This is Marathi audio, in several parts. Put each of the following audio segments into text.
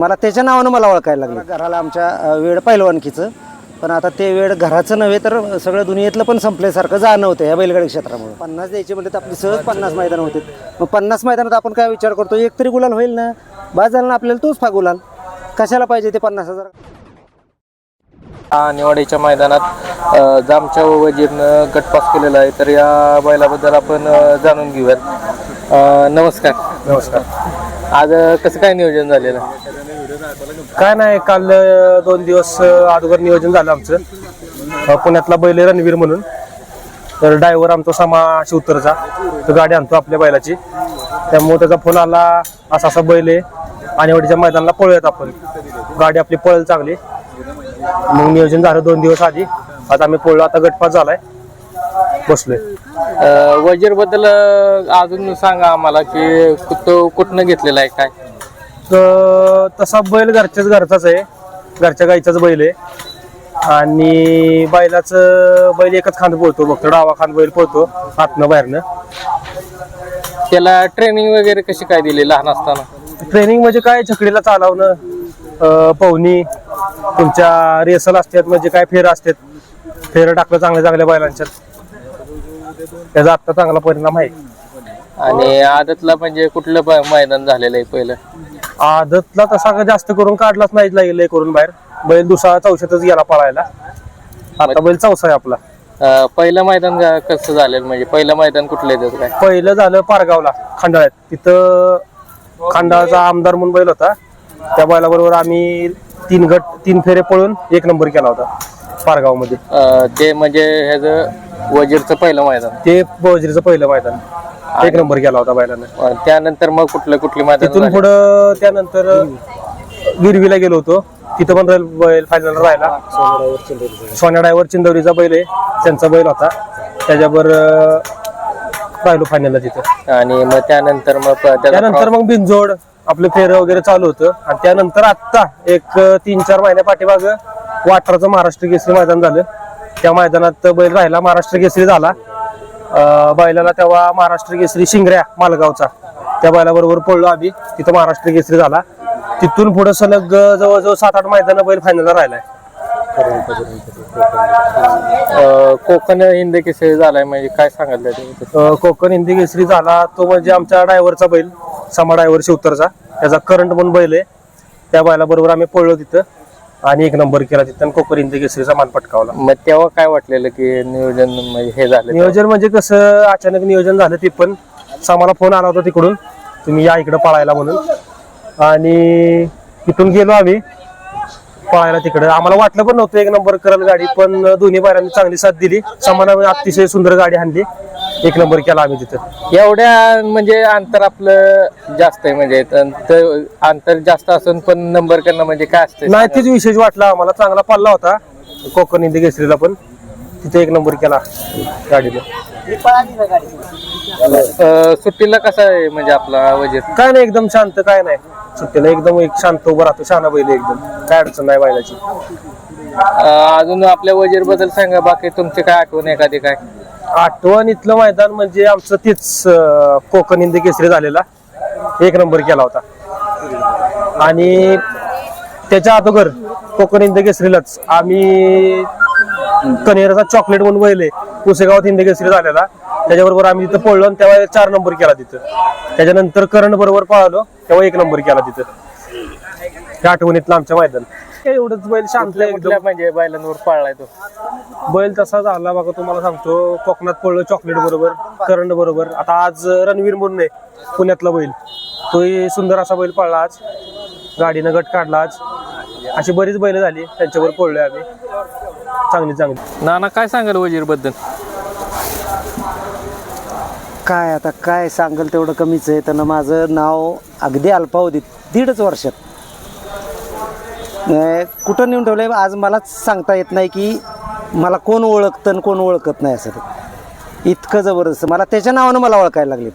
मला त्याच्या नावानं मला ओळखायला लागलं. घराला आमच्या वेळ पहिलवानकीचं पण आता ते वेळ घराचं नव्हे तर सगळं दुनियेतलं पण संपल्यासारखं जाणवतं या बैलगाडी क्षेत्रामुळे. पन्नास द्यायचे म्हणजे तर आपली सहज पन्नास मैदान होते मग पन्नास मैदानात आपण काय विचार करतो? एक तरी गुलाल होईल ना? बाद झाला ना आपल्याला तोच फा गुलाल. कशाला पाहिजे ते पन्नास हजार? निवाडीच्या मैदानात जामच्या वजीरनं गटपास केलेला आहे. तर या बैलाबद्दल आपण जाणून घेऊयात. नमस्कार. नमस्कार. आज कसं काय नियोजन झालेलं? काय नाही काल दोन दिवस अगोदर नियोजन झालं आमचं. पुण्यातला बैल आहे रणवीर म्हणून. तर ड्रायव्हर आमचा समा शिवतरचा. तर गाडी आणतो आपल्या बैलाची. त्यामुळे त्याचा फोन आला असा असा बैल आहे. आणि वडीच्या मैदानाला पळूयात आपण. गाडी आपली पळेल चांगली. मग नियोजन झालं दोन दिवस आधी. आता आम्ही पळलो आता गटपास झालाय. बसलोय. वजीरबद्दल अजून सांगा आम्हाला की तो कुठनं घेतलेला आहे काय? तर तसा बैल घरच्याच घरचाच आहे. घरच्या गाईचाच बैल आहे. आणि बैलाचं बैल एकच खांद पळतो फक्त डावा खांद बैल पळतो आतनं बाहेरनं. त्याला ट्रेनिंग वगैरे कशी काय दिली लहान असताना? ट्रेनिंग म्हणजे काय? छकडीला चालवणं पवनी तुमच्या रेसल असतात म्हणजे काय फेर असतात फेर टाकलं चांगल्या चांगल्या बैलांच्यात. त्याचा आत्ता चांगला परिणाम आहे. आणि आदतला म्हणजे कुठलं मैदान झालेलं आहे पहिलं? आदतला तसा का जास्त करून काढलाच नाही लागेल करून बाहेर. बैल दुसरा चौशातच गेला पळायला. आता बैल चौसा आहे आपला. अ, पहिलं मैदान गा- कसं झालेलं? म्हणजे पहिलं मैदान कुठलं येतं काय? पहिलं झालं पारगावला खंडाळ्यात. तिथं खंडाळाचा आमदार म्हणून बैल होता. त्या बैलाबरोबर आम्ही तीन गट तीन फेरे पळून एक नंबर केला होता पारगावमध्ये अ, ते म्हणजे ह्याचं वजीरचं पहिलं मैदान. ते बजरीचं पहिलं मैदान. एक नंबर केला होता बैलानं. अ, त्यानंतर मग कुठलं कुठली मैदान तिथून झाली? पुढं त्यानंतर गिरवीला गेलो होतो. तिथं पण बैल बैल फायनल राहिला. सोन्या ड्रायव्हर चिंदवरीचा बैल आहे. त्यांचा बैल होता. त्याच्यावर अं, राहिलो फायनलला तिथं. आणि मग त्यानंतर मग प- त्यानंतर मग बिनजोड आपलं फेर वगैरे चालू होतं. आणि त्यानंतर आत्ता एक अं, तीन चार महिन्या पाठीमाग वाटराचं महाराष्ट्र केसरी मैदान झालं. त्या मैदानात बैल राहिला. महाराष्ट्र केसरी झाला. बैलाला तेव्हा महाराष्ट्र केसरी शिंगऱ्या मालगावचा. त्या बैलाबरोबर पडलो आम्ही. तिथं महाराष्ट्र केसरी झाला. तिथून पुढे सलग जवळजवळ सात आठ मैदान बैल फायनलला राहिलाय. कोकण हिंद केसरी झालाय म्हणजे काय? अं, कोकण हिंदी केसरी झाला. तो म्हणजे आमच्या ड्रायव्हरचा बैल समा ड्रायव्हर शिवतरचा. त्याचा करंट म्हणून बैल आहे. त्या बैलाबरोबर आम्ही पळलो तिथं. आणि एक नंबर केला तिथं हिंदी केसरीचा मान पटकावला. मग तेव्हा काय वाटलेलं की नियोजन म्हणजे हे झालं? नियोजन म्हणजे कसं अचानक नियोजन झालं ते पण. सामाला फोन आला होता तिकडून तुम्ही या इकडं पळायला म्हणून. आणि तिथून गेलो आम्ही पळायला तिकडे. आम्हाला वाटलं पण नव्हतं एक नंबर करल गाडी पण दोन्ही बायरांनी चांगली साथ दिली. सामाना अतिशय सुंदर गाडी आणली. एक नंबर केला आम्ही तिथं. एवढ्या म्हणजे अंतर आपलं जास्त आहे म्हणजे त- त- अंतर जास्त असून पण नंबर करणं म्हणजे काय असतं नाही तीच विशेष वाटला आम्हाला. चांगला पल्ला होता. कोकण हिंदी केसरीला पण. तिथे एक नंबर केला गाडीला अ, सुट्टीला कसा आहे म्हणजे आपला वजीर काय नाही एकदम शांत काय नाही. सुट्टीला एकदम एक शांत उभं राहतो शहाणा बैल आहे एकदम. काय अडचण नाही बैलाची. अ, अजून आपल्या वजीरबद्दल सांगा बाकी तुमची काय आठवण एखादी काय? आठवण इथलं मैदान म्हणजे आमचं तेच कोकण हिंदी केसरी झालेला. एक नंबर केला होता. आणि त्याच्या अगोदर कोकण हिंदी केसरीलाच आम्ही कनेराचा चॉकलेट म्हणून वहिले पुसेगावात हिंदी केसरी झालेला. त्याच्याबरोबर आम्ही तिथं पळलो आणि तेव्हा चार नंबर केला तिथं. त्याच्यानंतर करण बरोबर पळालो तेव्हा एक नंबर केला तिथं. त्या आठवणीतलं आमच्या मैदान. काय एवढंच बैल शांत आहे एकदम कुठल्या म्हणजे बैलांवर पाळलाय तो? बैल तसा झाला बघा तुम्हाला सांगतो. कोकणात पडलं चॉकलेट बरोबर करंड बरोबर. आता आज रणवीर म्हणून आहे पुण्यातला बैल. तोही सुंदर असा बैल पडला आज. गाडीनं गट काढला आज. अशी बरीच बैल झाली त्यांच्यावर पडलोय आम्ही. चांगली चांगली. नाना काय सांगाल वजीरबद्दल काय आता काय सांगेल तेवढं कमीच आहे. त्यानं माझं नाव अगदी अल्पावधीत दीडच वर्षात. अं, कुठं नेऊन ठेवलं आज मलाच सांगता येत नाही की मला कोण ओळखतं आणि कोण ओळखत नाही असं. ते इतकं जबरदस्त. मला त्याच्या नावानं मला ओळखायला लागले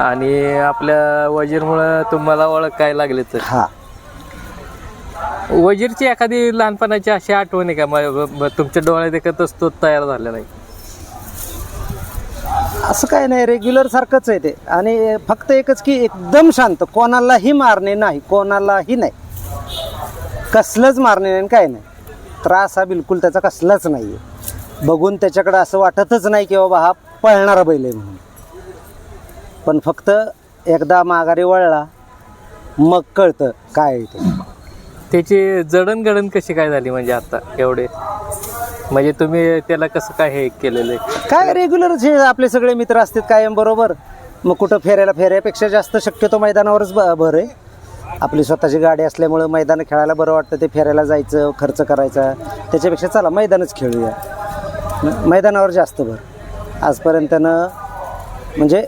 आणि आपल्या वजीरमुळं तुम्हाला ओळख काय लागली तर हा. वजीरची एखादी लहानपणाची अशी आठवण आहे का? म- म- तुमच्या डोळ्यात एकच तो तयार झालेला आहे. असं काय नाही. रेग्युलर सारखंच आहे ते. आणि फक्त एकच की एकदम शांत. कोणालाही मारणे नाही. कोणालाही नाही. कसलंच मारणे नाही काय नाही. त्रास हा बिलकुल त्याचा कसलाच नाही आहे बघून त्याच्याकडे असं वाटतच नाही की बाबा हा पळणारा बैल आहे म्हणून. पण फक्त एकदा माघारी वळला मग कळतं काय आहे ते. त्याची जडणघडण कशी काय झाली म्हणजे आता एवढे? म्हणजे तुम्ही त्याला कसं काय हे केलेलं आहे? काय रेग्युलरच हे आपले सगळे मित्र असतात कायम बरोबर. मग कुठं फेरायला फेऱ्यापेक्षा जास्त शक्यतो मैदानावरच ब- भर आहे. आपली स्वतःची गाडी असल्यामुळं मैदान खेळायला बरं वाटतं ते फिरायला जायचं खर्च करायचा. त्याच्यापेक्षा चला मैदानच खेळूया. मैदानावर जास्त भर. आजपर्यंतनं म्हणजे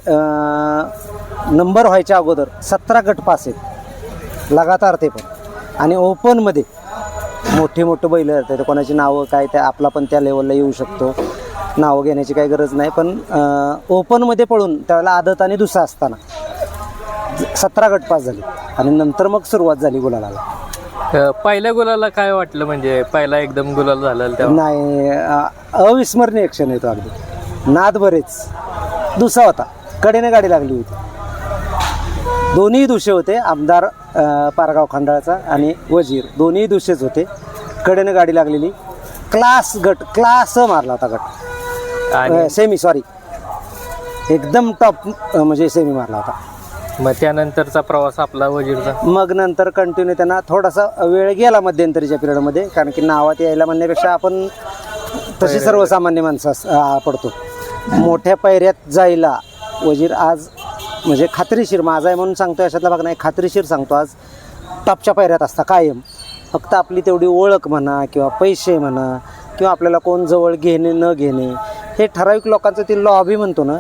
नंबर व्हायच्या अगोदर सतरा गट पास आहेत. लगातार ते पण. आणि ओपनमध्ये मोठी मोठं बैल ते कोणाची नावं काय त्या आपला पण त्या लेवलला येऊ शकतो. नावं घेण्याची काही गरज नाही. पण ओपनमध्ये पळून त्यावेळेला आदत आणि दुसरा असताना सतरा गट पास झाले. आणि नंतर मग सुरुवात झाली गुलाला अं, पहिल्या गुलाला काय वाटलं? म्हणजे पहिला एकदम गुलाल झाला तेव्हा? नाही अं, अविस्मरणीय क्षण येतो अगदी. नाद बरेच. दुसरा होता. कडेने गाडी लागली होती. दोन्ही दुशे होते. आमदार अं, पारगाव खंडाळाचा आणि वजीर. दोन्ही दुशेच होते. कडेने गाडी लागलेली. क्लास गट क्लास मारला होता गट. आणि? सेमी सॉरी एकदम टॉप म्हणजे सेमी मारला होता. मग त्यानंतरचा प्रवास आपला वजीरचा? मग नंतर कंटिन्यू त्यांना थोडासा वेळ गेला मध्यंतरीच्या पिरियडमध्ये कारण की नावात यायला म्हणण्यापेक्षा आपण तशी सर्वसामान्य माणसं अस- आ, पडतो. मोठ्या पायऱ्यात जायला वजीर आज म्हणजे खात्रीशीर माझा आहे म्हणून सांगतो याच्यातला भाग नाही खात्रीशीर सांगतो आज टॉपच्या पायऱ्यात असता कायम. फक्त आपली तेवढी ओळख म्हणा किंवा पैसे म्हणा किंवा आपल्याला कोण जवळ घेणे न घेणे हे ठराविक लोकांचं ते लॉबी म्हणतो ना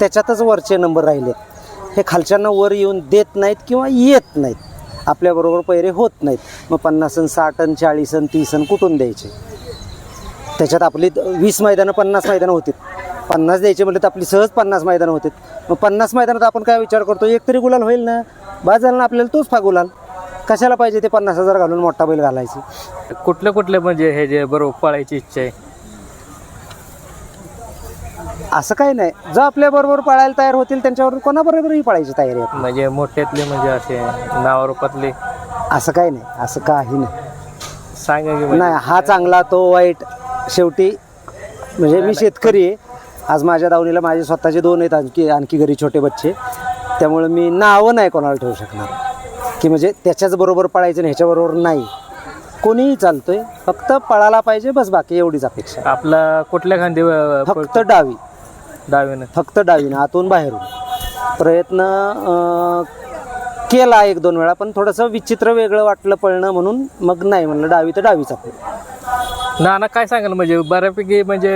त्याच्यातच वरचे नंबर राहिले. हे खालच्यांना वर येऊन देत नाहीत किंवा येत नाहीत. आपल्याबरोबर पैरे होत नाहीत. मग पन्नास अन साठ अन चाळीस अन तीस अन कुठून द्यायचे? त्याच्यात आपली वीस मैदानं पन्नास मैदानं होती पन्नास द्यायचे म्हटलं तर आपली सहज पन्नास मैदानं होते मग पन्नास मैदानात आपण काय विचार करतो? एक तरी गुलाल होईल ना? बाद झाला ना आपल्याला तोच फा गुलाल. कशाला पाहिजे ते पन्नास हजार घालून मोठा बैल घालायचे? कुठले कुठले म्हणजे हे जे बरोबर पळायची इच्छा आहे? असं काही नाही. जो आपल्याबरोबर पळायला तयार होतील त्यांच्याबरोबर कोणाबरोबरही पळायची तयारी आहे. म्हणजे मोठ्यातले म्हणजे असे नावारूपातले. असं काही नाही. असं काही नाही. सांगा की म्हणजे. नाही हा चांगला तो वाईट. शेवटी म्हणजे मी शेतकरी आहे. आज माझ्या दावणीला माझे स्वतःचे दोन आहेत आणखी आणखी घरी छोटे बच्चे. त्यामुळे मी नावं नाही कोणाला ठेवू शकणार. की म्हणजे त्याच्याच बरोबर पळायचं नाही ह्याच्याबरोबर नाही. कोणीही चालतोय. फक्त पळायला पाहिजे बस बाकी एवढीच अपेक्षा. आपला कुठल्या खांदी अं, फक्त डावी. डावीनं. फक्त डावीनं आतून बाहेरून. प्रयत्न अं, केला एक दोन वेळा पण थोडंसं विचित्र वेगळं वाटलं पळणं म्हणून मग नाही म्हणलं डावी तर डावीच आपलं. नाना काय सांगाल? म्हणजे बऱ्यापैकी म्हणजे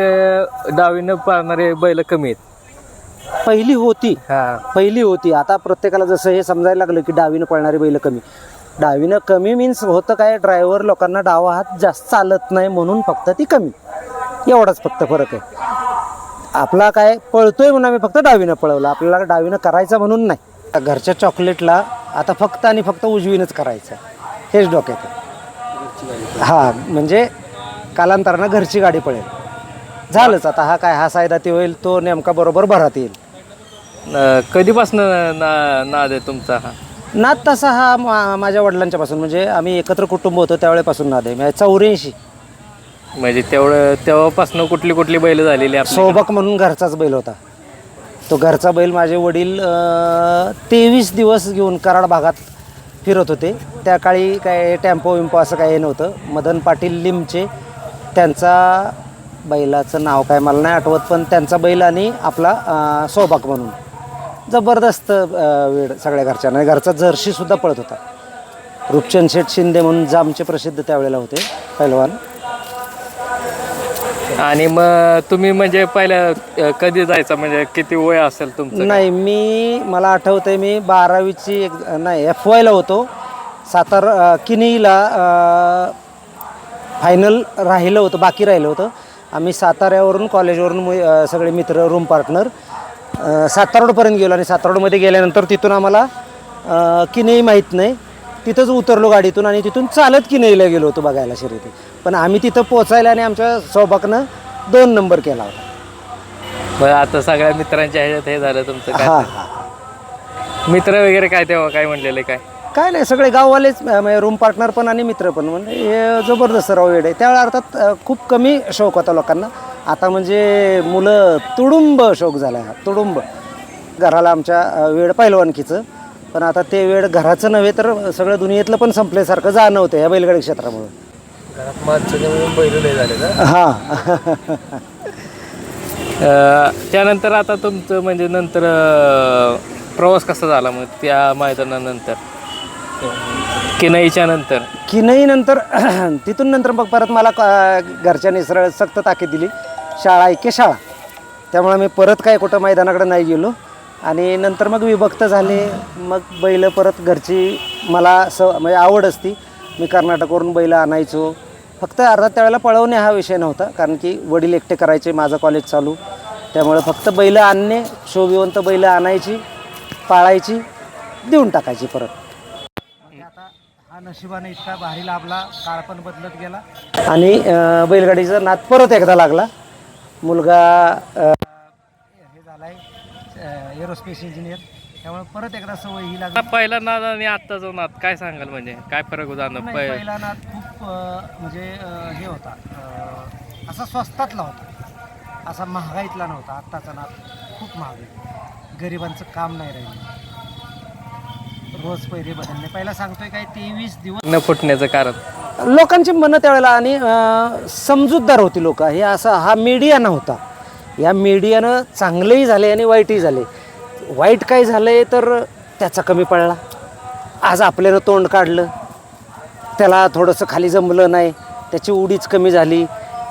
डावीनं पाळणारे बैल कमी आहेत. पहिली होती. हा. पहिली होती. आता प्रत्येकाला जसं हे समजायला लागलं की डावीनं पळणारी बैल कमी. डावीनं कमी मीन्स होतं काय ड्रायव्हर लोकांना डावा हात जास्त चालत नाही म्हणून फक्त ती कमी. एवढाच फक्त फरक आहे. आपला काय पळतोय म्हणून आम्ही फक्त डावीनं पळवलं. आपल्याला डावीनं करायचं म्हणून नाही. घरच्या चॉकलेटला आता फक्त आणि फक्त उजवीनंच करायचं. हेच डोक्यात. हा म्हणजे कालांतरानं घरची गाडी पळेल. झालंच आता हा काय हा सायदा ते होईल तो नेमका बरोबर भरात येईल. कधीपासून ना नाद आहे तुमचा हा? नाद तसा हा मा- माझ्या वडिलांच्या पासून म्हणजे आम्ही एकत्र कुटुंब होतो त्यावेळेपासून नाद आहे चौऱ्याऐंशी. म्हणजे तेवढं तेव्हापासून कुठली कुठली बैल झालेली आपली? सोबक म्हणून घरचाच बैल होता. तो घरचा बैल माझे वडील तेवीस दिवस घेऊन कराड भागात फिरत होते. त्या काळी काय टेम्पो विम्पो असं काही नव्हतं. मदन पाटील लिमचे त्यांचा बैलाचं नाव काय मला नाही आठवत पण त्यांचा बैल आणि आपला अं, सोबक म्हणून. जबरदस्त अं, वेळ सगळ्या घरच्यांना. आणि घरचा जर्शीसुद्धा पळत होता. रूपचंद शेठ शिंदे म्हणून जामचे प्रसिद्ध त्यावेळेला होते पैलवान. आणि मग तुम्ही म्हणजे पहिल्या कधी जायचं? म्हणजे किती वय असेल तुमचं? नाही मी मला आठवतंय मी बारावीची एक नाही एफ वायला होतो. सातारा किनीला फायनल राहिलं होतं बाकी राहिलं होतं. आम्ही साताऱ्यावरून कॉलेजवरून सगळे मित्र रूम पार्टनर सातारोडपर्यंत गेलो आणि सातारोडमध्ये गेल्यानंतर तिथून आम्हाला किनीही किनई माहीत नाही. तिथंच उतरलो गाडीतून आणि तिथून चालत किनईला गेलो होतो बघायला शर्यती. पण आम्ही तिथं पोचायला आणि आमच्या सौभागनं दोन नंबर केला होता. आता सगळ्या मित्रांच्या ह्याच्यात हे झालं तुमचं हा काय? हा मित्र वगैरे काय तेव्हा काय म्हणलेले काय? काय नाही सगळे गाववालेच रूम पार्टनर पण आणि मित्र पण. म्हणजे हे जबरदस्त राव वेळ आहे. त्यावेळेला अर्थात अ, खूप कमी शौक होता लोकांना. आता म्हणजे मुलं तुडुंब शौक झाला आहे हा, तुडुंब. घराला आमच्या अ, वेळ पहिलवानकीचं पण आता ते वेळ घराचं नव्हे तर सगळं दुनियेतलं पण संपल्यासारखं जाणवतं या बैलगाडी क्षेत्रामुळे. घरात माणसं मिळून बैल लय झाले का हां. अं, त्यानंतर आता तुमचं म्हणजे नंतर अं, प्रवास कसा झाला मग त्या मैदानानंतर? किनईच्या नंतर? की नंतर तिथून नंतर मग परत मला क- घरच्यांनी सरळ सक्त ताकीद दिली. शाळा ऐके शाळा? त्यामुळे मी परत काय कुठं मैदानाकडे नाही गेलो. आणि नंतर मग विभक्त झाले. मग बैल परत घरची मला स म्हणजे आवड असती. मी कर्नाटकवरून बैल आणायचो. फक्त अर्धा त्यावेळेला पळवणे हा विषय नव्हता. कारण की वडील एकटे करायचे माझं कॉलेज चालू. त्यामुळे फक्त बैल आणणे शोभिवंत बैल आणायची पाळायची देऊन टाकायची परत. आता हा नशिबाने इतका भारी लाभला काळ पण बदलत गेला. आणि बैलगाडीचा नाद परत एकदा लागला. मुलगा एरोस्पेस इंजिनियर त्यामुळे परत एकदा सवय ही लागली. पहिला नाद आणि आत्ताचा नाद काय सांगाल म्हणजे? काय फरक जाणं नाही, पहिला नाद खूप अं, म्हणजे अं, हे होता. अं, असा स्वस्तातला होता. असा महागाईतला नव्हता. आत्ताचा नाद खूप महाग आहे. गरिबांचं काम नाही राहिलं. रोज पैरे बदलणे पहिला सांगतोय काय तेवीस दिवस न फुटण्याचं कारण? लोकांची मनं त्यावेळेला आणि अं, समजूतदार होती लोक. हे असा हा मीडिया नव्हता. या मीडियानं चांगलेही झाले आणि वाईटही झाले. वाईट काय झालंय तर त्याचा कमी पडला. आज आपल्यानं तोंड काढलं. त्याला थोडंसं खाली जमलं नाही. त्याची उडीच कमी झाली.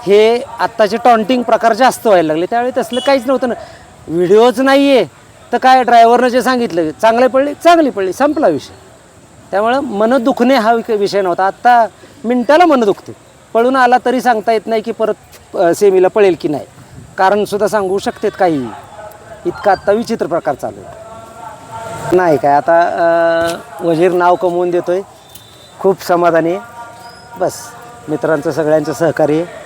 हे आत्ताचे टॉन्टिंग प्रकार जास्त व्हायला लागले. त्यावेळी तसलं काहीच नव्हतं ना. व्हिडिओच नाही आहे तर काय ड्रायव्हरनं जे सांगितलं चांगले पडले चांगली पडली संपला विषय. त्यामुळं मन दुखणे हा विषय नव्हता. आत्ता मिनटाला मन दुखते. पळून आला तरी सांगता येत नाही की परत सेमीला पळेल की नाही. कारण सुद्धा सांगू शकतात काही इतका आत्ता विचित्र प्रकार चालू आहे. नाही काय आता वजीर नाव कमवून देतोय. खूप समाधानी आहे. बस मित्रांचं सगळ्यांचं सहकार्य आहे.